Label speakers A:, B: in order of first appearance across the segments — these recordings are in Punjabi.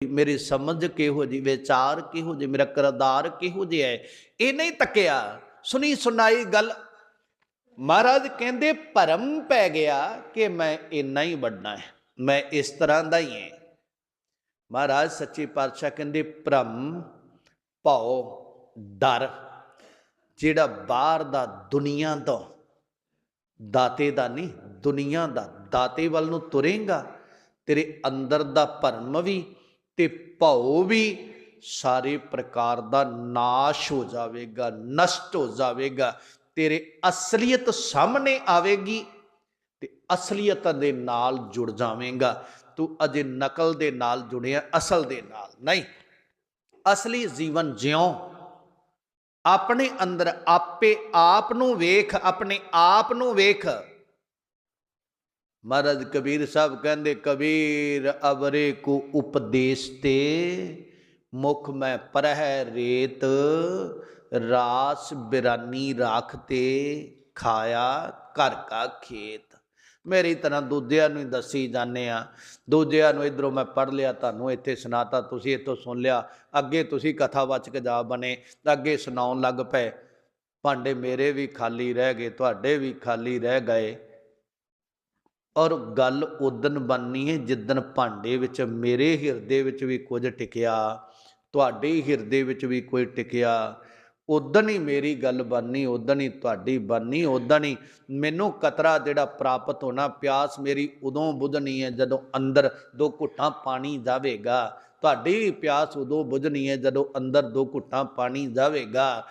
A: ਮੇਰੀ ਸਮਝ ਕਿਹੋ ਜੀ ਵਿਚਾਰ ਕਿਹੋ ਜੀ ਮੇਰਾ ਕਰਦਾਰ ਕਿਹੋ ਜਿਹਾ ਹੈ ਇਹ ਨਹੀਂ ਤੱਕਿਆ ਸੁਣੀ ਸੁਣਾਈ ਗੱਲ ਮਹਾਰਾਜ ਕਹਿੰਦੇ ਭਰਮ ਪੈ ਗਿਆ ਕਿ ਮੈਂ ਇੰਨਾ ਹੀ ਵੱਡਾ ਹੈ ਮੈਂ ਇਸ ਤਰ੍ਹਾਂ ਦਾ ਹੀ ਹਾਂ ਮਹਾਰਾਜ ਸੱਚੇ ਪਾਤਸ਼ਾਹ ਕਹਿੰਦੇ ਭ੍ਰਮ ਭਉ ਡਰ ਜਿਹੜਾ ਬਾਹਰ ਦਾ ਦੁਨੀਆ ਤੋਂ ਦਾਤੇ ਦਾ ਨਹੀਂ ਦੁਨੀਆ ਦਾ ਦਾਤੇ ਵੱਲ ਨੂੰ ਤੁਰੇਗਾ ਤੇਰੇ ਅੰਦਰ ਦਾ ਭਰਮ ਵੀ ਤੇ ਭਉ ਵੀ ਸਾਰੇ ਪ੍ਰਕਾਰ ਦਾ ਨਾਸ਼ ਹੋ ਜਾਵੇਗਾ, ਨਸ਼ਟ ਹੋ ਜਾਵੇਗਾ। ਤੇਰੇ ਅਸਲੀਅਤ ਸਾਹਮਣੇ ਆਵੇਗੀ ਤੇ ਅਸਲੀਅਤ ਦੇ ਨਾਲ ਜੁੜ ਜਾਵੇਂਗਾ। ਤੂੰ ਅਜੇ ਨਕਲ ਦੇ ਨਾਲ ਜੁੜਿਆ, ਅਸਲ ਦੇ ਨਾਲ ਨਹੀਂ। ਅਸਲੀ ਜੀਵਨ ਜਿਉ ਆਪਣੇ ਅੰਦਰ ਆਪੇ ਆਪ ਨੂੰ ਵੇਖ, ਆਪਣੇ ਆਪ ਨੂੰ ਵੇਖ। ਮਹਾਰਾਜ ਕਬੀਰ ਸਾਹਿਬ ਕਹਿੰਦੇ, ਕਬੀਰ ਅਵਰੇ ਕੋ ਉਪਦੇਸ਼ ਤੇ, ਮੁਖ ਮੈਂ ਪਰਹਿ ਰੇਤ, ਰਾਸ ਬਿਰਾਨੀ ਰਾਖ ਤੇ ਖਾਇਆ ਘਰ ਕਾ ਖੇਤ। ਮੇਰੀ ਤਰ੍ਹਾਂ ਦੂਜਿਆਂ ਨੂੰ ਹੀ ਦੱਸੀ ਜਾਂਦੇ ਆ ਦੂਜਿਆਂ ਨੂੰ ਇਧਰੋਂ ਮੈਂ ਪੜ ਲਿਆ, ਤੁਹਾਨੂੰ ਇੱਥੇ ਸੁਣਾਤਾ, ਤੁਸੀਂ ਇੱਥੋਂ ਸੁਣ ਲਿਆ। ਅੱਗੇ ਤੁਸੀਂ ਕਥਾਵਾਚਕ ਜਾ ਬਣੇ, ਅੱਗੇ ਸੁਣਾਉਣ ਲੱਗ ਪਏ। ਭਾਂਡੇ ਮੇਰੇ ਵੀ ਖਾਲੀ ਰਹਿ ਗਏ, ਤੁਹਾਡੇ ਵੀ ਖਾਲੀ ਰਹਿ ਗਏ। ਔਰ ਗੱਲ ਉਦਨ ਬਣਨੀ ਹੈ ਜਿੱਦਨ ਭਾਂਡੇ ਵਿੱਚ ਮੇਰੇ ਹਿਰਦੇ ਵਿੱਚ ਵੀ ਕੁਝ ਟਿਕਿਆ, ਤੁਹਾਡੇ ਹਿਰਦੇ ਵਿੱਚ ਵੀ ਕੋਈ ਟਿਕਿਆ ਉਦਨ ਹੀ ਮੇਰੀ ਗੱਲ ਬਣਨੀ ਉਦਨ ਹੀ ਤੁਹਾਡੀ ਬਣਨੀ ਉਦਨ ਹੀ ਮੈਨੂੰ ਕਤਰਾ ਜਿਹੜਾ ਪ੍ਰਾਪਤ ਹੋਣਾ, ਪਿਆਸ ਮੇਰੀ ਉਦੋਂ ਬੁਝਣੀ ਹੈ ਜਦੋਂ ਅੰਦਰ ਦੋ ਘੁੱਟਾਂ ਪਾਣੀ ਜਾਵੇਗਾ। ਤੁਹਾਡੀ ਪਿਆਸ ਉਦੋਂ ਬੁਝਣੀ ਹੈ ਜਦੋਂ ਅੰਦਰ ਦੋ ਘੁੱਟਾਂ ਪਾਣੀ ਜਾਵੇਗਾ।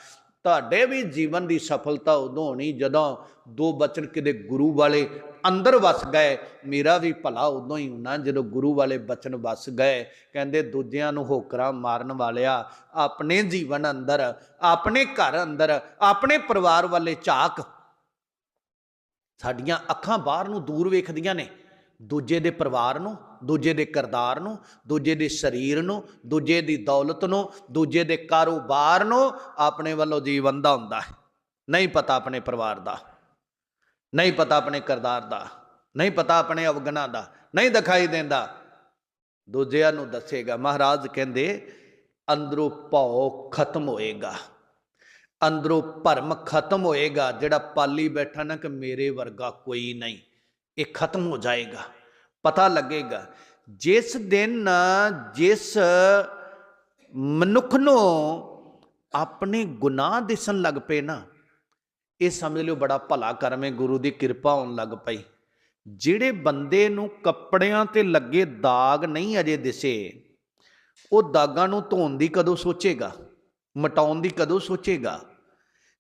A: ਤੁਹਾਡੇ ਵੀ ਜੀਵਨ ਦੀ ਸਫਲਤਾ ਉਦੋਂ ਹੋਣੀ ਜਦੋਂ ਦੋ ਬਚਨ ਕਿਤੇ ਗੁਰੂ ਵਾਲੇ ਅੰਦਰ ਵਸ ਗਏ। ਮੇਰਾ ਵੀ ਭਲਾ ਉਦੋਂ ਹੀ ਹੋਣਾ ਜਦੋਂ ਗੁਰੂ ਵਾਲੇ ਬਚਨ ਵਸ ਗਏ। ਕਹਿੰਦੇ ਦੂਜਿਆਂ ਨੂੰ ਹੋਕਰਾਂ ਮਾਰਨ ਵਾਲਿਆ, ਆਪਣੇ ਜੀਵਨ ਅੰਦਰ, ਆਪਣੇ ਘਰ ਅੰਦਰ, ਆਪਣੇ ਪਰਿਵਾਰ ਵਾਲੇ ਝਾਕ ਸਾਡੀਆਂ ਅੱਖਾਂ ਬਾਹਰ ਨੂੰ ਦੂਰ ਵੇਖਦੀਆਂ ਨੇ। ਦੂਜੇ ਦੇ ਪਰਿਵਾਰ ਨੂੰ, ਦੂਜੇ ਦੇ ਕਰਦਾਰ ਨੂੰ, ਦੂਜੇ ਦੇ ਸਰੀਰ ਨੂੰ, ਦੂਜੇ ਦੀ ਦੌਲਤ ਨੂੰ, ਦੂਜੇ ਦੇ ਕਾਰੋਬਾਰ ਨੂੰ ਆਪਣੇ ਵੱਲੋਂ ਜੀਵਨ ਦਾ ਹੁੰਦਾ ਹੈ। ਨਹੀਂ ਪਤਾ ਆਪਣੇ ਪਰਿਵਾਰ ਦਾ। ਨਹੀਂ ਪਤਾ ਆਪਣੇ ਕਰਦਾਰ ਦਾ, ਨਹੀਂ ਪਤਾ ਆਪਣੇ ਅਵਗਣਾ ਦਾ, ਨਹੀਂ ਦਿਖਾਈ ਦਿੰਦਾ। ਦੂਜਿਆਂ ਨੂੰ ਦੱਸੇਗਾ, ਮਹਾਰਾਜ ਕਹਿੰਦੇ, ਅੰਦਰੋਂ ਭਉ ਖਤਮ ਹੋਏਗਾ। ਅੰਦਰੋਂ ਭਰਮ ਖਤਮ ਹੋਏਗਾ, ਜਿਹੜਾ ਪਾਲੀ ਬੈਠਾ ਨਾ ਕਿ ਮੇਰੇ ਵਰਗਾ ਕੋਈ ਨਹੀਂ, ਇਹ ਖਤਮ ਹੋ ਜਾਏਗਾ। ਪਤਾ ਲੱਗੇਗਾ, ਜਿਸ ਦਿਨ, ਜਿਸ ਮਨੁੱਖ ਨੂੰ ਆਪਣੇ ਗੁਨਾਹ ਦਿਸਣ ਲੱਗ ਪਏ ਨਾ ਇਹ ਸਮਝ ਲਿਓ ਬੜਾ ਭਲਾ ਕਰਮੇ ਗੁਰੂ ਦੀ ਕਿਰਪਾ ਹੋਣ ਲੱਗ ਪਈ। ਜਿਹੜੇ ਬੰਦੇ ਨੂੰ ਕੱਪੜਿਆਂ ਤੇ ਲੱਗੇ ਦਾਗ ਨਹੀਂ ਅਜੇ ਦਿਸੇ, ਉਹ ਦਾਗਾਂ ਨੂੰ ਧੋਣ ਦੀ ਕਦੋਂ ਸੋਚੇਗਾ, ਮਟਾਉਣ ਦੀ ਕਦੋਂ ਸੋਚੇਗਾ?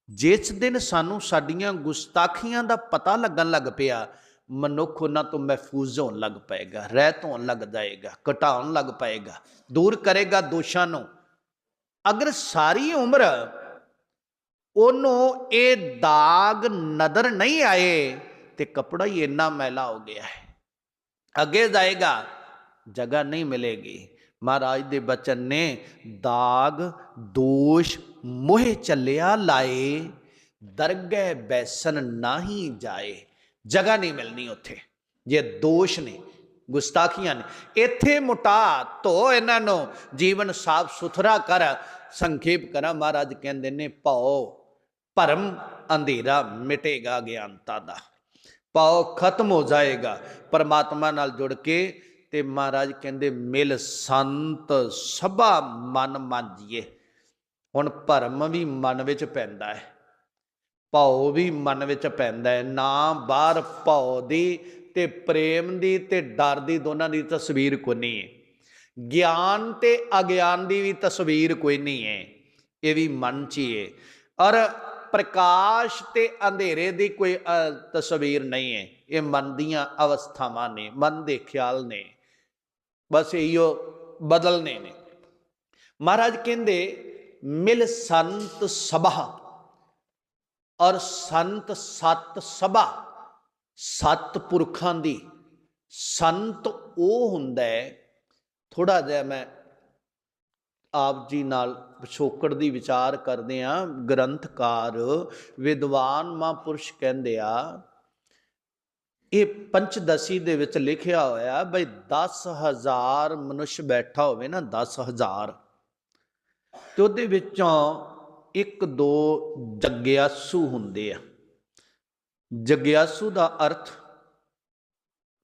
A: ਜਿਸ ਦਿਨ ਸਾਨੂੰ ਸਾਡੀਆਂ ਗੁਸਤਾਖੀਆਂ ਦਾ ਪਤਾ ਲੱਗਣ ਲੱਗ ਪਿਆ, ਮਨੁੱਖ ਉਹਨਾਂ ਤੋਂ ਮਹਿਫੂਜ਼ ਹੋਣ ਲੱਗ ਪਏਗਾ, ਰਹਿਤ ਹੋਣ ਲੱਗ ਜਾਏਗਾ, ਘਟਾਉਣ ਲੱਗ ਪਏਗਾ, ਦੂਰ ਕਰੇਗਾ ਦੋਸ਼ਾਂ ਨੂੰ। ਅਗਰ ਸਾਰੀ ਉਮਰ ਉਹਨੂੰ ਇਹ ਦਾਗ ਨਜ਼ਰ ਨਹੀਂ ਆਏ ਤੇ ਕਪੜਾ ਹੀ ਇੰਨਾ ਮੈਲਾ ਹੋ ਗਿਆ ਹੈ। ਅੱਗੇ ਜਾਏਗਾ, ਜਗ੍ਹਾ ਨਹੀਂ ਮਿਲੇਗੀ। ਮਹਾਰਾਜ ਦੇ ਬਚਨ ਨੇ ਦਾਗ, ਦੋਸ਼, ਮੋਹ ਚੱਲਿਆ ਲਾਏ, ਦਰਗਹਿ ਬੈਸਨ ਨਹੀਂ ਜਾਏ। ਜਗ੍ਹਾ ਨਹੀਂ ਮਿਲਣੀ ਉੱਥੇ। ਜੇ ਦੋਸ਼ ਨੇ, ਗੁਸਤਾਖੀਆਂ ਨੇ, ਇੱਥੇ ਮੁਟਾ ਧੋ ਇਹਨਾਂ ਨੂੰ। ਜੀਵਨ ਸਾਫ਼ ਸੁਥਰਾ ਕਰ, ਸੰਖੇਪ ਕਰਾਂ। ਮਹਾਰਾਜ ਕਹਿੰਦੇ ਨੇ ਭਉ ਭਰਮ ਅੰਧੇਰਾ ਮਿਟੇਗਾ ਗਿਆਨਤਾ ਦਾ। ਪਾਉ ਖਤਮ ਹੋ ਜਾਏਗਾ ਪਰਮਾਤਮਾ ਨਾਲ ਜੁੜ ਕੇ ਤੇ ਮਹਾਰਾਜ ਕਹਿੰਦੇ, ਮਿਲ ਸੰਤ ਸਭਾ ਮਨ ਮਾਂਜੀਏ। ਹੁਣ ਭਰਮ ਵੀ ਮਨ ਵਿੱਚ ਪੈਂਦਾ ਹੈ, ਭਉ ਵੀ ਮਨ ਵਿੱਚ ਪੈਂਦਾ ਹੈ। ਨਾ ਬਾਹਰ ਭਉ ਦੀ ਤੇ ਪ੍ਰੇਮ ਦੀ ਤੇ ਡਰ ਦੀ ਦੋਨਾਂ ਦੀ ਤਸਵੀਰ ਕੋਈ ਨਹੀਂ ਹੈ। ਗਿਆਨ ਤੇ ਅਗਿਆਨ ਦੀ ਵੀ ਤਸਵੀਰ ਕੋਈ ਨਹੀਂ ਹੈ। ਇਹ ਵੀ ਮਨ 'ਚ ਹੀ ਹੈ। ਔਰ ਪ੍ਰਕਾਸ਼ ਤੇ ਅੰਧੇਰੇ ਦੀ ਕੋਈ ਤਸਵੀਰ ਨਹੀਂ ਹੈ। ਇਹ ਮਨ ਦੀਆਂ ਅਵਸਥਾਵਾਂ ਨੇ, ਮਨ ਦੇ ਖਿਆਲ ਨੇ। ਬਸ ਇਹੋ ਬਦਲਨੇ ਨੇ। ਮਹਾਰਾਜ ਕਹਿੰਦੇ, ਮਿਲ ਸੰਤ ਸਭਾ ਔਰ ਸੰਤ ਸਤ ਸਭਾ, ਸਤ ਪੁਰਖਾਂ ਦੀ। ਸੰਤ ਉਹ ਹੁੰਦਾ ਹੈ ਥੋੜਾ ਜਿਹਾ ਮੈਂ ਆਪ ਜੀ ਨਾਲ ਪਿਛੋਕੜ ਦੀ ਵਿਚਾਰ ਕਰਦੇ ਆ, ਗ੍ਰੰਥਕਾਰ ਵਿਦਵਾਨ ਮਹਾਂਪੁਰਸ਼ ਕਹਿੰਦੇ ਆ, ਇਹ ਪੰਚਦਸ਼ੀ ਦੇ ਵਿੱਚ ਲਿਖਿਆ ਹੋਇਆ, ਬਈ 10000 ਮਨੁੱਖ ਬੈਠਾ ਹੋਵੇ ਨਾ 10000 ਤੇ ਉਹਦੇ ਵਿੱਚੋਂ ਇੱਕ ਦੋ ਜਗਿਆਸੂ ਹੁੰਦੇ ਆ। ਜਗਿਆਸੂ ਦਾ ਅਰਥ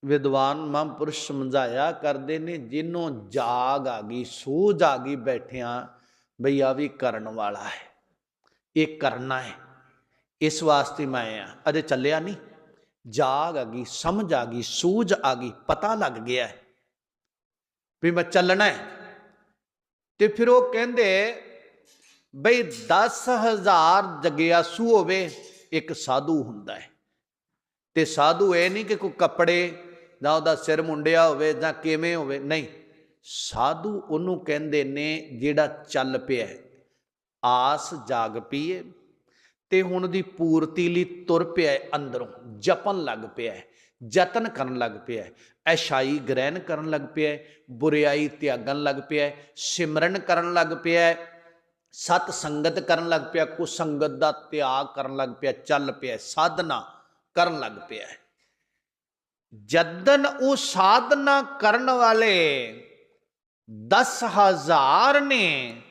A: ਵਿਦਵਾਨ ਮਹਾਂਪੁਰਸ਼ ਸਮਝਾਇਆ ਕਰਦੇ ਨੇ ਜਿਹਨੂੰ ਜਾਗ ਆ ਗਈ, ਸੂਝ ਆ ਗਈ ਬੈਠਿਆਂ, ਬਈ ਆ ਵੀ ਕਰਨ ਵਾਲਾ ਹੈ, ਇਹ ਕਰਨਾ ਹੈ, ਇਸ ਵਾਸਤੇ ਮੈਂ ਆ। ਅਜੇ ਚੱਲਿਆ ਨਹੀਂ। ਜਾਗ ਆ ਗਈ, ਸਮਝ ਆ ਗਈ, ਸੂਝ ਆ ਗਈ, ਪਤਾ ਲੱਗ ਗਿਆ ਹੈ ਵੀ ਮੈਂ ਚੱਲਣਾ ਹੈ। ਤੇ ਫਿਰ ਉਹ ਕਹਿੰਦੇ, ਬਈ 10000 ਜਗਿਆਸੂ ਹੋਵੇ, ਇੱਕ ਸਾਧੂ ਹੁੰਦਾ ਹੈ। ਤੇ ਸਾਧੂ ਇਹ ਨਹੀਂ ਕਿ ਕੋਈ ਕੱਪੜੇ ਜਾਂ ਉਹਦਾ ਸਿਰ ਮੁੰਡਿਆ ਹੋਵੇ ਜਾਂ ਕਿਵੇਂ ਹੋਵੇ, ਨਹੀਂ ਸਾਧੂ ਉਹਨੂੰ ਕਹਿੰਦੇ ਨੇ, ਜਿਹੜਾ ਚੱਲ ਪਿਆ ਹੈ। ਆਸ ਜਾਗ ਪਈ ਹੈ ਤੇ ਹੁਣ ਦੀ ਪੂਰਤੀ ਲਈ ਤੁਰ ਪਿਆ ਹੈ ਅੰਦਰੋਂ ਜਪਨ ਲੱਗ ਪਿਆ ਹੈ, ਯਤਨ ਕਰਨ ਲੱਗ ਪਿਆ ਹੈ, ਐਸ਼ਾਈ ਗ੍ਰਹਿਣ ਕਰਨ ਲੱਗ ਪਿਆ ਹੈ, ਬੁਰੀਾਈ ਤਿਆਗਣ ਲੱਗ ਪਿਆ ਹੈ, ਸਿਮਰਨ ਕਰਨ ਲੱਗ ਪਿਆ ਹੈ, ਸਤ ਸੰਗਤ ਕਰਨ ਲੱਗ ਪਿਆ, ਕੁਸੰਗਤ ਦਾ ਤਿਆਗ ਕਰਨ ਲੱਗ ਪਿਆ, ਚੱਲ ਪਿਆ ਸਾਧਨਾ ਕਰਨ ਲੱਗ ਪਿਆ ਹੈ ਜਦਨ ਉਹ ਸਾਧਨਾ ਕਰਨ ਵਾਲੇ 10000 ਨੇ,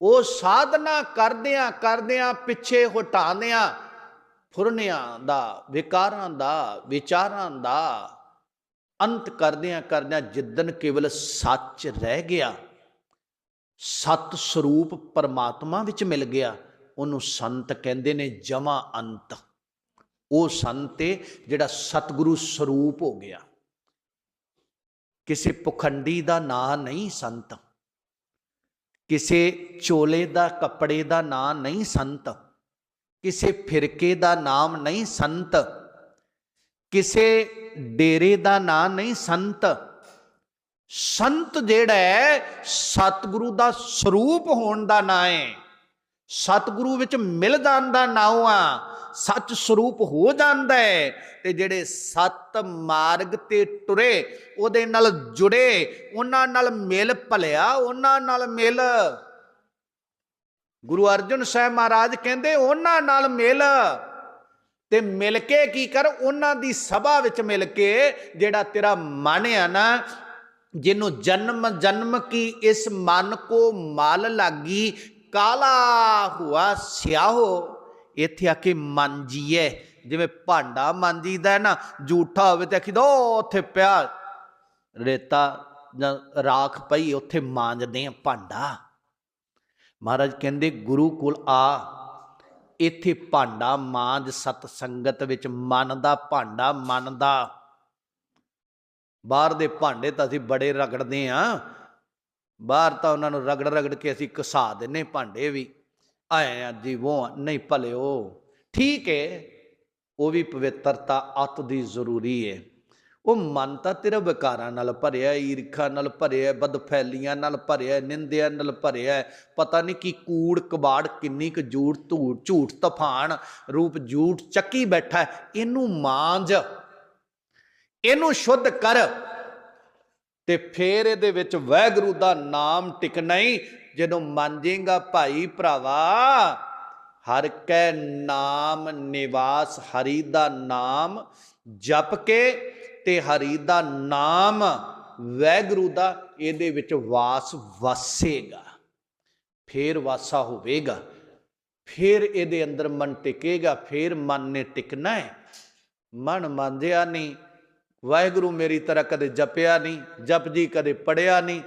A: ਉਹ ਸਾਧਨਾ ਕਰਦਿਆਂ ਕਰਦਿਆਂ ਪਿੱਛੇ ਹਟਾਉਂਦਿਆਂ ਫੁਰਨਿਆਂ ਦਾ, ਵਿਕਾਰਾਂ ਦਾ, ਵਿਚਾਰਾਂ ਦਾ ਅੰਤ ਕਰਦਿਆਂ ਕਰਦਿਆਂ ਜਿੱਦਨ ਕੇਵਲ ਸੱਚ ਰਹਿ ਗਿਆ, ਸਤ ਸਰੂਪ ਪਰਮਾਤਮਾ ਵਿੱਚ ਮਿਲ ਗਿਆ, ਉਹਨੂੰ ਸੰਤ ਕਹਿੰਦੇ ਨੇ ਜਮਾ ਅੰਤ। ਉਹ ਸੰਤ ਏ ਜਿਹੜਾ ਸਤਿਗੁਰੂ ਸਰੂਪ ਹੋ ਗਿਆ। ਕਿਸੇ ਪਖੰਡੀ ਦਾ ਨਾਂ ਨਹੀਂ ਸੰਤ। ਕਿਸੇ ਚੋਲੇ ਦਾ, ਕੱਪੜੇ ਦਾ ਨਾਂ ਨਹੀਂ ਸੰਤ। ਕਿਸੇ ਫਿਰਕੇ ਦਾ ਨਾਮ ਨਹੀਂ ਸੰਤ। ਕਿਸੇ ਡੇਰੇ ਦਾ ਨਾਂ ਨਹੀਂ ਸੰਤ। ਸੰਤ ਜਿਹੜਾ ਹੈ, ਸਤਿਗੁਰੂ ਦਾ ਸਰੂਪ ਹੋਣ ਦਾ ਨਾਂ ਹੈ। ਸਤਿਗੁਰੂ ਵਿੱਚ ਮਿਲ ਜਾਂਦਾ ਦਾ ਨਾਮ ਆ, ਸੱਚ ਸਰੂਪ ਹੋ ਜਾਂਦਾ ਹੈ ਤੇ ਜਿਹੜੇ ਸਤ ਮਾਰਗ ਤੇ ਟੁਰੇ, ਉਹਦੇ ਨਾਲ ਜੁੜੇ, ਉਹਨਾਂ ਨਾਲ ਮਿਲ ਭਲਿਆ, ਉਹਨਾਂ ਨਾਲ ਮਿਲ। ਗੁਰੂ ਅਰਜਨ ਸਾਹਿਬ ਮਹਾਰਾਜ ਕਹਿੰਦੇ, ਉਹਨਾਂ ਨਾਲ ਮਿਲ। ਤੇ ਮਿਲ ਕੇ ਕੀ ਕਰ, ਉਹਨਾਂ ਦੀ ਸਭਾ ਵਿੱਚ ਮਿਲ ਕੇ, ਜਿਹੜਾ ਤੇਰਾ ਮਨ ਆ ਨਾ, ਜਿਹਨੂੰ ਜਨਮ ਜਨਮ ਕੀ ਇਸ ਮਨ ਕੋ ਮਲ ਲਾਗੀ ਕਾਲਾ ਹੁਆ ਸਿਆਹੋ, ਇੱਥੇ ਆ ਕੇ ਮੰਜੀਏ। ਜਿਵੇਂ ਭਾਂਡਾ ਮੰਜੀਦਾ ਨਾ ਝੂਠਾ ਹੋਵੇ ਤੇ ਆਖੀਦਾ ਉੱਥੇ ਪਿਆ ਰੇਤਾ ਜਾਂ ਰਾਖ ਪਈ, ਉੱਥੇ ਮਾਂਜਦੇ ਆ ਭਾਂਡਾ। ਮਹਾਰਾਜ ਕਹਿੰਦੇ, ਗੁਰੂ ਕੋਲ ਆ। ਇੱਥੇ ਭਾਂਡਾ ਮਾਂਜ ਸਤ ਸੰਗਤ ਵਿੱਚ ਮਨ ਦਾ ਭਾਂਡਾ ਮਨ ਦਾ ਬਾਹਰ ਦੇ ਭਾਂਡੇ ਤਾਂ ਅਸੀਂ ਬੜੇ ਰਗੜਦੇ ਆ ਬਾਹਰ ਤਾਂ ਉਹਨਾਂ ਨੂੰ ਰਗੜ ਰਗੜ ਕੇ ਅਸੀਂ ਕਸਾ ਦਿੰਨੇ ਭਾਂਡੇ ਵੀ। ਆਏ ਆ ਜੀ ਉਹ ਨਹੀਂ ਭਲਿਓ। ਠੀਕ ਹੈ ਉਹ ਵੀ ਪਵਿੱਤਰਤਾ ਅਤ ਦੀ ਜ਼ਰੂਰੀ ਹੈ ਉਹ ਮਨ ਤਾਂ ਤੇਰਾ ਵਿਕਾਰਾਂ ਨਾਲ ਭਰਿਆ, ਈਰਖਾ ਨਾਲ ਭਰਿਆ, ਬਦਫੈਲੀਆਂ ਨਾਲ ਭਰਿਆ, ਨਿੰਦਿਆਂ ਨਾਲ ਭਰਿਆ। ਪਤਾ ਨਹੀਂ ਕੀ ਕੂੜ ਕਬਾੜ, ਕਿੰਨੀ ਕੁ ਝੂਠ ਧੂੜ, ਝੂਠ ਤੂਫਾਨ, ਰੂਪ ਜੂਠ ਚੱਕੀ ਬੈਠਾ। ਇਹਨੂੰ ਮਾਂਜ, ਇਹਨੂੰ ਸ਼ੁੱਧ ਕਰ। ਤੇ ਫੇਰ ਇਹਦੇ ਵਿੱਚ ਵਾਹਿਗੁਰੂ ਦਾ ਨਾਮ ਟਿਕਣਾ ਹੀ ਜਦੋਂ ਮੰਨੇਗਾ ਭਾਈ ਭਰਾਵਾ, ਹਰ ਕੈ ਨਾਮ ਨਿਵਾਸ, ਹਰੀ ਦਾ ਨਾਮ ਜਪ ਕੇ ਤੇ ਹਰੀ ਦਾ ਨਾਮ ਵੈਗਰੂ ਦਾ ਇਹਦੇ ਵਿੱਚ ਵਾਸ ਵਸੇਗਾ। ਫੇਰ ਵਾਸਾ ਹੋਵੇਗਾ, ਫੇਰ ਇਹਦੇ ਅੰਦਰ ਮਨ ਟਿਕੇਗਾ, ਫੇਰ ਮਨ ਨੇ ਟਿਕਣਾ ਹੈ ਮਨ ਮੰਨਿਆ ਨਹੀਂ ਵਾਹਿਗੁਰੂ ਮੇਰੀ ਤਰ੍ਹਾਂ ਕਦੇ ਜਪਿਆ ਨਹੀਂ ਜਪਜੀ ਕਦੇ ਪੜਿਆ ਨਹੀਂ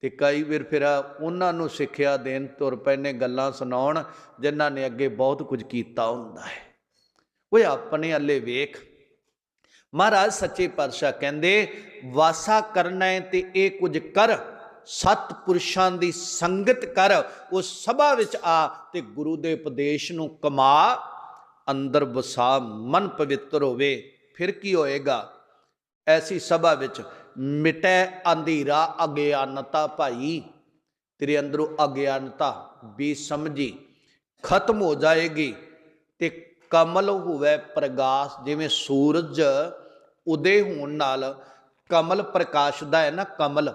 A: ਤੇ ਕਈ ਵਾਰ ਫਿਰ ਉਹਨਾਂ ਨੂੰ ਸਿੱਖਿਆ ਦੇਣ ਤੁਰ ਪੈਨੇ ਗੱਲਾਂ ਸੁਣਾਉਣ ਜਿਨ੍ਹਾਂ ਨੇ ਅੱਗੇ ਬਹੁਤ ਕੁਝ ਕੀਤਾ ਹੁੰਦਾ ਹੈ। ਉਹ ਆਪਣੇ ਅੱਲੇ ਵੇਖ, ਮਹਾਰਾਜ ਸੱਚੇ ਪਾਤਸ਼ਾਹ ਕਹਿੰਦੇ, ਵਾਸਾ ਕਰਨਾ ਹੈ ਤੇ ਇਹ ਕੁਝ ਕਰ, ਸਤ ਪੁਰਸ਼ਾਂ ਦੀ ਸੰਗਤ ਕਰ, ਉਹ ਸਭਾ ਵਿੱਚ ਆ ਤੇ ਗੁਰੂ ਦੇ ਉਪਦੇਸ਼ ਨੂੰ ਕਮਾ, ਅੰਦਰ ਵਸਾ, ਮਨ ਪਵਿੱਤਰ ਹੋਵੇ। ਫਿਰ ਕੀ ਹੋਏਗਾ? ਐਸੀ ਸਭਾ ਵਿੱਚ ਮਿਟੈ ਅੰਧੇਰਾ ਅਗਿਆਨਤਾ ਭਾਈ। ਤੇਰੇ ਅੰਦਰੋਂ ਅਗਿਆਨਤਾ ਬੇਸਮਝੀ। ਖਤਮ ਹੋ ਜਾਏਗੀ ਤੇ ਕਮਲ ਹੋਵੇ ਪ੍ਰਗਾਸ਼, ਜਿਵੇਂ ਸੂਰਜ ਉਦੇ ਹੋਣ ਨਾਲ ਕਮਲ ਪ੍ਰਕਾਸ਼ਦਾ ਹੈ ਨਾ ਕਮਲ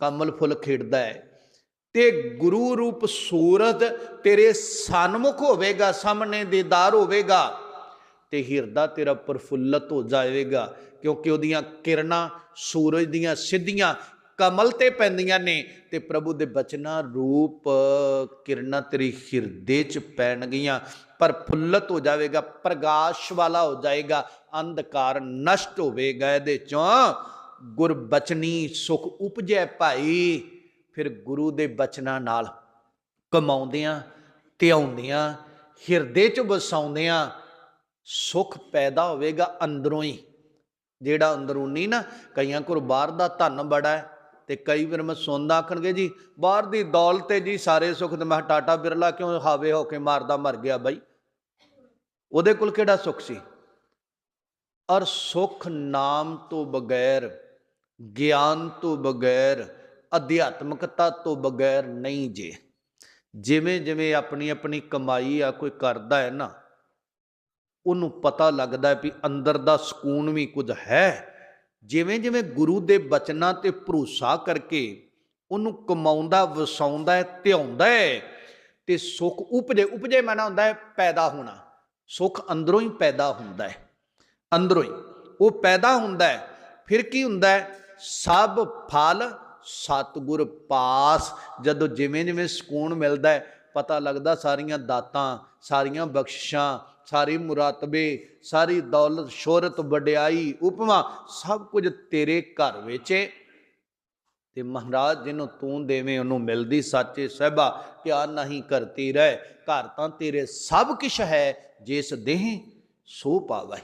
A: ਕਮਲ ਫੁੱਲ ਖਿੜਦਾ ਹੈ। ਤੇ ਗੁਰੂ ਰੂਪ ਸੂਰਜ ਤੇਰੇ ਸਨਮੁਖ ਹੋਵੇਗਾ, ਸਾਹਮਣੇ ਦੀਦਾਰ ਹੋਵੇਗਾ। ਤੇ ਹਿਰਦਾ ਤੇਰਾ ਪ੍ਰਫੁੱਲਤ ਹੋ ਜਾਵੇਗਾ, ਕਿਉਂਕਿ ਉਹਦੀਆਂ ਕਿਰਨਾਂ ਸੂਰਜ ਦੀਆਂ ਸਿੱਧੀਆਂ ਕਮਲ ਤੇ ਪੈਂਦੀਆਂ ਨੇ ਤੇ ਪ੍ਰਭੂ ਦੇ ਬਚਨਾਂ ਰੂਪ ਕਿਰਨਾਂ ਤੇਰੀ ਹਿਰਦੇ ਚ ਪੈਣਗੀਆਂ। ਪ੍ਰਫੁੱਲਤ ਹੋ ਜਾਵੇਗਾ, ਪ੍ਰਗਾਸ਼ ਵਾਲਾ ਹੋ ਜਾਏਗਾ, ਅੰਧਕਾਰ ਨਸ਼ਟ ਹੋਵੇਗਾ ਇਹਦੇ ਚੋਂ। ਗੁਰਬਚਨੀ ਸੁਖ ਉਪਜੈ ਭਾਈ, ਫਿਰ ਗੁਰੂ ਦੇ ਬਚਨਾਂ ਨਾਲ ਕਮਾਉਂਦਿਆਂ, ਧਿਆਉਂਦਿਆਂ, ਹਿਰਦੇ ਚ ਵਸਾਉਂਦਿਆਂ ਸੁਖ ਪੈਦਾ ਹੋਵੇਗਾ ਅੰਦਰੋਂ ਹੀ। ਜਿਹੜਾ ਅੰਦਰੂਨੀ ਨਾ, ਕਈਆਂ ਕੋਲ ਬਾਹਰ ਦਾ ਧਨ ਬੜਾ ਹੈ ਤੇ ਕਈ ਵਾਰ ਮੈਂ ਸੁਣਦਾ ਆਖਣਗੇ ਜੀ, ਬਾਹਰ ਦੀ ਦੌਲਤ ਜੀ, ਸਾਰੇ ਸੁੱਖ ਤੇ ਮੈਂ ਟਾਟਾ ਬਿਰਲਾ ਕਿਉਂ ਹਾਵੇ ਹੋ ਕੇ ਮਾਰਦਾ ਮਰ ਗਿਆ ਬਾਈ। ਉਹਦੇ ਕੋਲ ਕਿਹੜਾ ਸੁੱਖ ਸੀ? ਔਰ ਸੁਖ ਨਾਮ ਤੋਂ ਬਗੈਰ, ਗਿਆਨ ਤੋਂ ਬਗੈਰ, ਅਧਿਆਤਮਕਤਾ ਤੋਂ ਬਗੈਰ ਨਹੀਂ ਜੇ। ਜਿਵੇਂ ਜਿਵੇਂ ਆਪਣੀ ਆਪਣੀ ਕਮਾਈ ਆ, ਕੋਈ ਕਰਦਾ ਹੈ ਨਾ ਉਹਨੂੰ ਪਤਾ ਲੱਗਦਾ ਵੀ ਅੰਦਰ ਦਾ ਸਕੂਨ ਵੀ ਕੁਝ ਹੈ। ਜਿਵੇਂ ਜਿਵੇਂ ਗੁਰੂ ਦੇ ਬਚਨਾਂ ਤੇ ਭਰੋਸਾ ਕਰਕੇ ਉਹਨੂੰ ਕਮਾਉਂਦਾ, ਵਸਾਉਂਦਾ ਹੈ, ਧਿਆਉਂਦਾ ਹੈ, ਤੇ ਸੁਖ ਉਪਜੇ ਉਪਜੇ ਮਾਨਾ ਹੁੰਦਾ ਹੈ, ਪੈਦਾ ਹੋਣਾ। ਸੁਖ ਅੰਦਰੋਂ ਹੀ ਪੈਦਾ ਹੁੰਦਾ ਹੈ। ਅੰਦਰੋਂ ਹੀ ਉਹ ਪੈਦਾ ਹੁੰਦਾ ਹੈ, ਫਿਰ ਕੀ ਹੁੰਦਾ ਹੈ? ਸਭ ਫਲ ਸਤਿਗੁਰ ਪਾਸ। ਜਦੋਂ ਜਿਵੇਂ ਜਿਵੇਂ ਸਕੂਨ ਮਿਲਦਾ ਹੈ, ਪਤਾ ਲੱਗਦਾ ਸਾਰੀਆਂ ਦਾਤਾਂ, ਸਾਰੀਆਂ ਬਖਸ਼ਿਸ਼ਾਂ ਸਾਰੀ ਮੁਰਾਤਬੇ, ਸਾਰੀ ਦੌਲਤ, ਸ਼ੋਹਰਤ, ਵਡਿਆਈ, ਉਪਮਾ ਸਭ ਕੁਝ ਤੇਰੇ ਘਰ ਵਿੱਚ ਹੈ ਤੇ ਮਹਾਰਾਜ ਜਿਹਨੂੰ ਤੂੰ ਦੇਵੇਂ ਉਹਨੂੰ ਮਿਲਦੀ ਸਾਚੇ ਸਹਿਬਾ ਕਿਆ ਨਹੀਂ ਕਰਤੀ ਰਹਿ। ਘਰ ਤਾਂ ਤੇਰੇ ਸਭ ਕੁਛ ਹੈ, ਜਿਸ ਦੇਹ ਸੋ ਪਾਵੈ।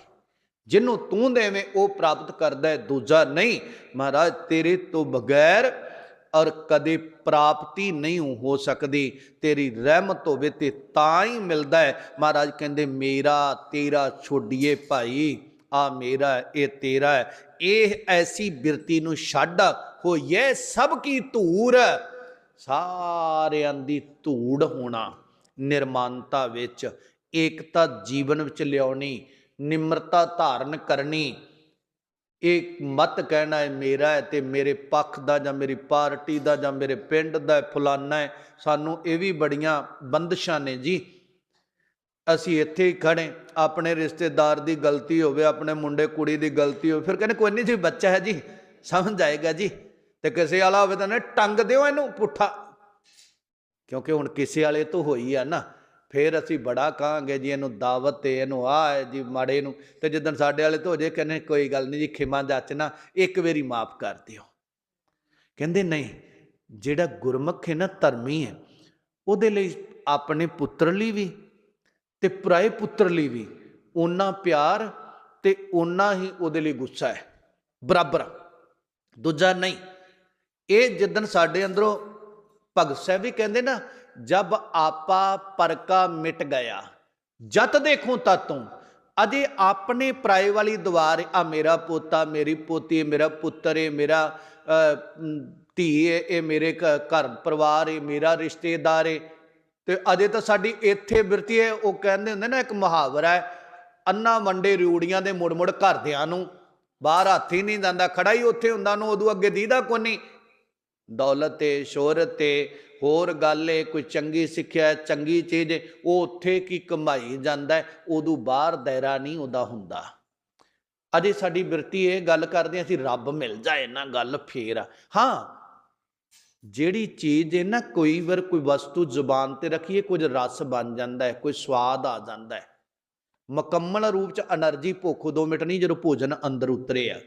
A: ਜਿਹਨੂੰ ਤੂੰ ਦੇਵੇਂ ਉਹ ਪ੍ਰਾਪਤ ਕਰਦਾ ਹੈ, ਦੂਜਾ ਨਹੀਂ। ਮਹਾਰਾਜ ਤੇਰੇ ਤੋਂ ਬਗੈਰ ਔਰ ਕਦੇ ਪ੍ਰਾਪਤੀ ਨਹੀਂ ਹੋ ਸਕਦੀ। ਤੇਰੀ ਰਹਿਮਤ ਹੋਵੇ ਤੇ ਤਾਂ ਹੀ ਮਿਲਦਾ ਹੈ। ਮਹਾਰਾਜ ਕਹਿੰਦੇ, ਮੇਰਾ, ਤੇਰਾ ਛੋਡੀਏ ਭਾਈ, ਆ ਮੇਰਾ ਇਹ ਤੇਰਾ ਹੈ। ਇਹ ਐਸੀ ਬਿਰਤੀ ਨੂੰ ਛੱਡ ਹੋਈਏ ਸਭ ਕੀ ਧੂੜ। ਸਾਰਿਆਂ ਦੀ ਧੂੜ ਹੋਣਾ ਨਿਰਮਾਨਤਾ ਵਿੱਚ। ਏਕਤਾ ਜੀਵਨ ਵਿੱਚ ਲਿਆਉਣੀ, ਨਿਮਰਤਾ ਧਾਰਨ ਕਰਨੀ ਇਹ ਮਤ ਕਹਿਣਾ ਹੈ, ਮੇਰਾ ਹੈ ਤੇ ਮੇਰੇ ਪੱਖ ਦਾ ਜਾਂ ਮੇਰੀ ਪਾਰਟੀ ਦਾ ਜਾਂ ਮੇਰੇ ਪਿੰਡ ਦਾ ਫਲਾਨਾ ਹੈ, ਸਾਨੂੰ ਇਹ ਵੀ ਬੜੀਆਂ ਬੰਦਸ਼ਾਂ ਨੇ ਜੀ। ਅਸੀਂ ਇੱਥੇ ਹੀ ਖੜੇ, ਆਪਣੇ ਰਿਸ਼ਤੇਦਾਰ ਦੀ ਗਲਤੀ ਹੋਵੇ, ਆਪਣੇ ਮੁੰਡੇ ਕੁੜੀ ਦੀ ਗਲਤੀ ਹੋਵੇ, ਫਿਰ ਕਹਿੰਦੇ ਕੋਈ ਨਹੀਂ ਜੀ, ਬੱਚਾ ਹੈ ਜੀ, ਸਮਝ ਆਏਗਾ ਜੀ। ਤੇ ਕਿਸੇ ਵਾਲਾ ਹੋਵੇ ਤਾਂ ਨੇ ਟੰਗ ਦਿਓ ਇਹਨੂੰ ਪੁੱਠਾ। ਕਿਉਂਕਿ ਹੁਣ ਕਿਸੇ ਵਾਲੇ ਤੋਂ ਹੋਈ ਆ ਨਾ। ਫਿਰ ਅਸੀਂ ਬੜਾ ਕਹਾਂਗੇ ਜੀ, ਇਹਨੂੰ ਦਾਵਤ ਤੇ ਇਹਨੂੰ ਆ ਹੈ ਜੀ, ਮਾੜੇ ਨੂੰ। ਤੇ ਜਿੱਦਣ ਸਾਡੇ ਵਾਲੇ ਤੋਂ ਹੋ ਜੇ, ਕਹਿੰਦੇ ਕੋਈ ਗੱਲ ਨਹੀਂ ਜੀ, ਖਿਮਾ ਜਾਚਨਾ ਇੱਕ ਵਾਰੀ ਮਾਫ ਕਰ ਦਿਓ। ਕਹਿੰਦੇ ਨਹੀਂ, ਜਿਹੜਾ ਗੁਰਮੁਖ ਹੈ ਨਾ, ਧਰਮੀ ਹੈ, ਉਹਦੇ ਲਈ ਆਪਣੇ ਪੁੱਤਰ ਲਈ ਵੀ ਤੇ ਪਰਾਏ ਪੁੱਤਰ ਲਈ ਵੀ ਓਨਾ ਪਿਆਰ ਤੇ ਓਨਾ ਹੀ ਉਹਦੇ ਲਈ ਗੁੱਸਾ ਹੈ। ਬਰਾਬਰ ਦੂਜਾ ਨਹੀਂ, ਇਹ ਜਿੱਦਣ ਸਾਡੇ ਅੰਦਰੋਂ ਭਗਤ ਸਾਹਿਬ ਵੀ ਕਹਿੰਦੇ ਨਾ ਜਬ ਆਪਾ ਪਰਕਾ ਮਿਟ ਗਿਆ। ਜਤ ਦੇਖੋ ਤਤੋਂ ਅਜੇ ਆਪਣੇ ਪਰਾਏ ਵਾਲੀ ਦੁਆਰ ਆ ਮੇਰਾ ਪੋਤਾ, ਮੇਰੀ ਪੋਤੀ ਮੇਰਾ ਪੁੱਤਰ ਹੈ ਮੇਰਾ ਧੀ ਹੈ ਇਹ ਮੇਰੇ ਘਰ ਪਰਿਵਾਰ ਏ ਮੇਰਾ ਰਿਸ਼ਤੇਦਾਰ ਏ ਤੇ ਅਜੇ ਤਾਂ ਸਾਡੀ ਇੱਥੇ ਬਿਰਤੀ ਹੈ, ਉਹ ਕਹਿੰਦੇ ਹੁੰਦੇ ਨਾ ਇੱਕ ਮੁਹਾਵਰਾ ਹੈ, ਅੰਨਾ ਮੰਡੇ ਰੂੜੀਆਂ ਦੇ ਮੁੜ ਮੁੜ ਘਰਦਿਆਂ ਨੂੰ। ਬਾਹਰ ਹੱਥ ਹੀ ਨਹੀਂ ਜਾਂਦਾ ਖੜਾ ਹੀ ਉੱਥੇ ਹੁੰਦਾ ਨੂੰ ਉਦੋਂ ਅੱਗੇ ਦੀਦਾ ਕੋਨੀ ਦੌਲਤ ਤੇ ਸ਼ੋਹਰਤ ਤੇ ਹੋਰ ਗੱਲ ਏ ਕੋਈ ਚੰਗੀ ਸਿੱਖਿਆ, ਚੰਗੀ ਚੀਜ਼, ਉਹ ਉੱਥੇ ਕੀ ਕਮਾਈ ਜਾਂਦਾ ਉਦੋਂ ਬਾਹਰ ਦਾਇਰਾ ਨਹੀਂ ਉਹਦਾ ਹੁੰਦਾ। ਅਜੇ ਸਾਡੀ ਬਿਰਤੀ ਇਹ ਗੱਲ ਕਰਦੇ ਅਸੀਂ ਰੱਬ ਮਿਲ ਜਾਏ ਨਾ ਗੱਲ ਫੇਰ। ਹਾਂ, ਜਿਹੜੀ ਚੀਜ਼ ਏ ਨਾ, ਕੋਈ ਵਾਰ ਕੋਈ ਵਸਤੂ ਜ਼ੁਬਾਨ ਤੇ ਰੱਖੀਏ, ਕੁਝ ਰਸ ਬਣ ਜਾਂਦਾ ਹੈ, ਕੋਈ ਸਵਾਦ ਆ ਜਾਂਦਾ ਹੈ। ਮੁਕੰਮਲ ਰੂਪ ਚ એનર્ਜੀ ਭੁੱਖ, ਦੋ ਮਿੰਟ ਨਹੀਂ, ਜਦੋਂ ਭੋਜਨ ਅੰਦਰ ਉਤਰੇ ਆ।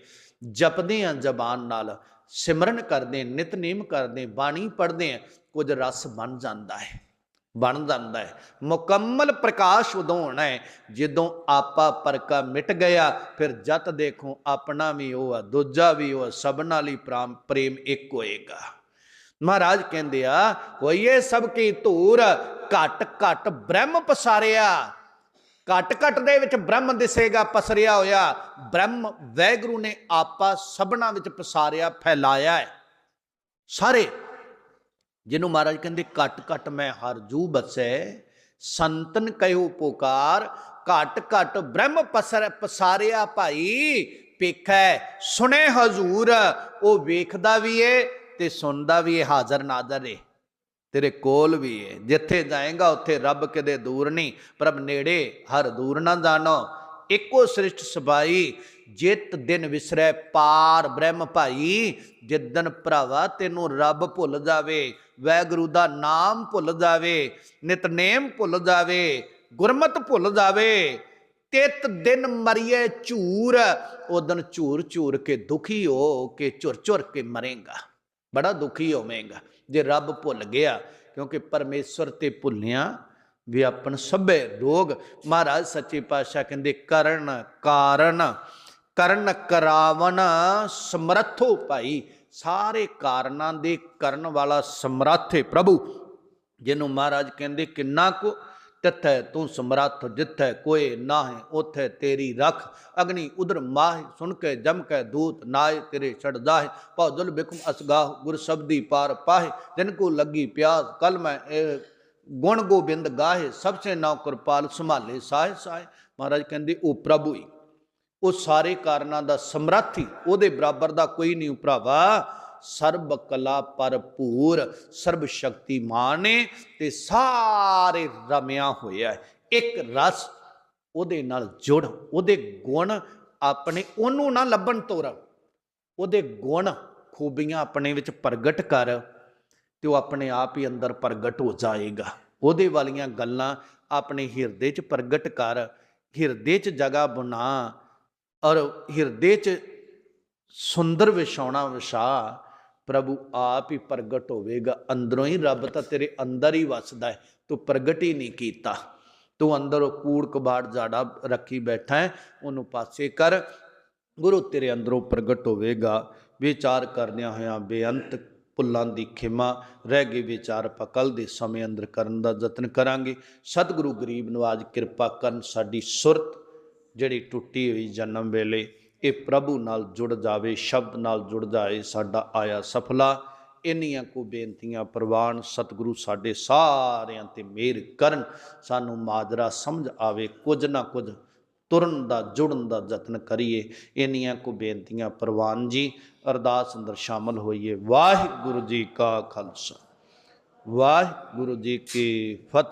A: ਜਪਦੇ ਆ ਜ਼ਬਾਨ ਨਾਲ ਸਿਮਰਨ ਕਰਦੇ ਨਿਤਨੇਮ ਕਰਦੇ ਬਾਣੀ ਪੜ੍ਹਦੇ ਆ ਕੁਝ ਰਸ ਬਣ ਜਾਂਦਾ ਹੈ ਬਣ ਜਾਂਦਾ ਹੈ। ਮੁਕੰਮਲ ਪ੍ਰਕਾਸ਼ ਉਦੋਂ ਹੋਣਾ ਹੈ ਜਦੋਂ ਆਪਾ ਪਰਕਾ ਮਿਟ ਗਿਆ ਫਿਰ ਜਤ ਦੇਖੋ ਆਪਣਾ ਵੀ ਉਹ ਆ ਦੂਜਾ ਵੀ ਉਹ ਆ, ਸਭਨਾਂ ਲਈ ਪ੍ਰਾਮ- ਪ੍ਰੇਮ ਇੱਕ ਹੋਏਗਾ। ਮਹਾਰਾਜ ਕਹਿੰਦੇ ਆ ਹੋਈਏ ਸਭ ਕੀ ਧੂਰ ਘਟ ਘਟ ਬ੍ਰਹਮ ਪਸਾਰਿਆ। ਘਟ ਘਟ ਦੇ ਵਿੱਚ ਬ੍ਰਹਮ ਦਿਸੇਗਾ ਪਸਰਿਆ ਹੋਇਆ। ਬ੍ਰਹਮ ਵੈਗਰੂ ਨੇ ਆਪਾ ਸਭਨਾ ਵਿੱਚ ਪਸਾਰਿਆ, ਫੈਲਾਇਆ ਹੈ। ਸਾਰੇ ਜਿਹਨੂੰ ਮਹਾਰਾਜ ਕਹਿੰਦੇ ਘਟ ਘਟ ਮੈਂ ਹਰ ਜੂ ਬਸੈ, ਸੰਤਨ ਕਹਿਓ ਪੁਕਾਰ ਘਟ ਘਟ ਬ੍ਰਹਮ ਪਸਰ, ਪਸਾਰਿਆ ਭਾਈ ਪੇਖੈ ਸੁਣੇ ਹਜ਼ੂਰ, ਉਹ ਵੇਖਦਾ ਵੀ ਏ ਤੇ ਸੁਣਦਾ ਵੀ ਏ ਹਾਜ਼ਰ ਨਾਜ਼ਰ ਏ। ਤੇਰੇ ਕੋਲ ਵੀ ਹੈ ਜਿੱਥੇ ਜਾਏਗਾ, ਉੱਥੇ ਰੱਬ ਕਿਤੇ ਦੂਰ ਨਹੀਂ। ਪ੍ਰਭ ਨੇੜੇ ਹਰ ਦੂਰ ਨਾ ਜਾਣੋ। ਇੱਕੋ ਸ੍ਰਿਸ਼ਟ ਸਬਾਈ, ਜਿਤ ਦਿਨ ਵਿਸਰੈ ਪਾਰ ਬ੍ਰਹਮ ਭਾਈ। ਜਿੱਦਨ ਭਰਾਵਾ ਤੈਨੂੰ ਰੱਬ ਭੁੱਲ ਜਾਵੇ, ਵੈਗੁਰੂ ਦਾ ਨਾਮ ਭੁੱਲ ਜਾਵੇ, ਨਿਤਨੇਮ ਭੁੱਲ ਜਾਵੇ, ਗੁਰਮਤ ਭੁੱਲ ਜਾਵੇ, ਤਿਤ ਦਿਨ ਮਰੀਏ ਝੂਰ। ਉਦਨ ਝੂਰ ਝੂਰ ਕੇ ਦੁਖੀ ਹੋ ਕੇ ਝੁਰ ਝੁਰ ਕੇ ਮਰੇਗਾ। ਬੜਾ ਦੁਖੀ ਹੋਵੇਂਗਾ। ਜੇ ਰੱਬ ਭੁੱਲ ਗਿਆ, ਕਿਉਂਕਿ ਪਰਮੇਸ਼ਵਰ ਤੇ ਭੁੱਲਿਆ ਵੀ ਆਪਣ ਸਭੇ ਰੋਗ। ਮਹਾਰਾਜ ਸੱਚੇ ਪਾਤਸ਼ਾਹ ਕਹਿੰਦੇ, ਕਰਨ ਕਾਰਨ, ਕਰਨ ਕਰਾਵਨ ਸਮਰੱਥੋ ਭਾਈ। ਸਾਰੇ ਕਾਰਨਾਂ ਦੇ ਕਰਨ ਵਾਲਾ ਸਮਰੱਥ ਹੈ ਪ੍ਰਭੂ, ਜਿਹਨੂੰ ਮਹਾਰਾਜ ਕਹਿੰਦੇ, ਕਿੰਨਾ ਕੁ ਤਿੱਥੈ ਤੂੰ ਸਮਰੱਥ ਜਿੱਥੈ ਕੋਏ ਨਾਹੇ ਉਥੈ ਤੇਰੀ ਰਖ। ਅਗਨੀ ਉਦਰ ਮਾਹ, ਸੁਣ ਕੇ ਜਮ ਕੇ ਦੂਤ ਨਾਏ ਤੇਰੇ ਛੜ ਦਾਹਿ। ਪੌਦਲ ਬਿਕਮ ਅਸਗਾਹ ਗੁਰ ਸਬਦੀ ਪਾਰ ਪਾਹੇ। ਜਿਨ ਕੋ ਲੱਗੀ ਪਿਆਸ, ਕਲ ਮੈਂ ਗੁਣ ਗੋਬਿੰਦ ਗਾਹੇ। ਸਭ ਸੇ ਨਾਉ ਕਿਰਪਾਲ ਸੰਭਾਲੇ ਸਾਹੇ ਸਾਹ। ਮਹਾਰਾਜ ਕਹਿੰਦੇ, ਉਹ ਪ੍ਰਭੂ ਹੀ ਉਹ ਸਾਰੇ ਕਾਰਨਾਂ ਦਾ ਸਮਰੱਥੀ ਉਹਦੇ ਬਰਾਬਰ ਦਾ ਕੋਈ ਨਹੀਂ ਭਰਾਵਾ। ਸਰਬ ਕਲਾ ਭਰਪੂਰ, ਸਰਬ ਸ਼ਕਤੀਮਾਨ ਨੇ ਤੇ ਸਾਰੇ ਰਮਿਆ ਹੋਇਆ ਇੱਕ ਰਸ ਉਹਦੇ ਨਾਲ ਜੁੜ, ਉਹਦੇ ਗੁਣ ਆਪਣੇ ਉਹਨੂੰ ਨਾ ਲੱਭਣ ਤੋਰ। ਉਹਦੇ ਗੁਣ ਖੂਬੀਆਂ ਆਪਣੇ ਵਿੱਚ ਪ੍ਰਗਟ ਕਰ ਤੇ ਉਹ ਆਪਣੇ ਆਪ ਹੀ ਅੰਦਰ ਪ੍ਰਗਟ ਹੋ ਜਾਏਗਾ। ਉਹਦੇ ਵਾਲੀਆਂ ਗੱਲਾਂ ਆਪਣੇ ਹਿਰਦੇ 'ਚ ਪ੍ਰਗਟ ਕਰ, ਹਿਰਦੇ 'ਚ ਜਗ੍ਹਾ ਬਣਾ ਔਰ ਹਿਰਦੇ 'ਚ ਸੁੰਦਰ ਵਿਛਾਉਣਾ ਵਿਛਾ ਪ੍ਰਭੂ ਆਪ ਹੀ ਪ੍ਰਗਟ ਹੋਵੇਗਾ। ਅੰਦਰੋਂ ਹੀ ਰੱਬ ਤਾਂ ਤੇਰੇ ਅੰਦਰ ਹੀ ਵਸਦਾ ਹੈ। ਤੂੰ ਪ੍ਰਗਟ ਹੀ ਨਹੀਂ ਕੀਤਾ। ਤੂੰ ਅੰਦਰ ਉਹ ਕੂੜ ਕਬਾੜ ਜਾੜਾ ਰੱਖੀ ਬੈਠਾ ਹੈ। ਉਹਨੂੰ ਪਾਸੇ ਕਰ। ਗੁਰੂ ਤੇਰੇ ਅੰਦਰੋਂ ਪ੍ਰਗਟ ਹੋਵੇਗਾ। ਵਿਚਾਰ ਕਰਦਿਆਂ ਹੋਇਆਂ ਬੇਅੰਤ ਭੁੱਲਾਂ ਦੀ ਖਿਮਾ ਰਹਿ ਗਏ ਵਿਚਾਰ ਪਕਲ ਦੇ ਸਮੇਂ ਅੰਦਰ ਕਰਨ ਦਾ ਯਤਨ ਕਰਾਂਗੇ। ਸਤਿਗੁਰੂ ਗਰੀਬ ਨਵਾਜ ਕਿਰਪਾ ਕਰਨ। ਸਾਡੀ ਸੁਰਤ ਜਿਹੜੀ ਟੁੱਟੀ ਹੋਈ ਜਨਮ ਵੇਲੇ ਇਹ ਪ੍ਰਭੂ ਨਾਲ ਜੁੜ ਜਾਵੇ, ਸ਼ਬਦ ਨਾਲ ਜੁੜ ਜਾਏ, ਸਾਡਾ ਆਇਆ ਸਫਲਾ। ਇੰਨੀਆਂ ਕੋ ਬੇਨਤੀਆਂ, ਪ੍ਰਵਾਨ ਸਤਿਗੁਰੂ ਸਾਡੇ ਸਾਰਿਆਂ ਤੇ ਮਿਹਰ ਕਰਨ। ਸਾਨੂੰ ਮਾਜਰਾ ਸਮਝ ਆਵੇ, ਕੁਝ ਨਾ ਕੁਝ ਤੁਰਨ ਦਾ, ਜੁੜਨ ਦਾ ਯਤਨ ਕਰੀਏ। ਇੰਨੀਆਂ ਕੋ ਬੇਨਤੀਆਂ, ਪ੍ਰਵਾਨ ਜੀ, ਅਰਦਾਸ ਅੰਦਰ ਸ਼ਾਮਲ ਹੋਈਏ। ਵਾਹਿਗੁਰੂ ਜੀ ਕਾ ਖਾਲਸਾ। ਵਾਹਿਗੁਰੂ ਜੀ ਕੀ ਫਤਿਹ।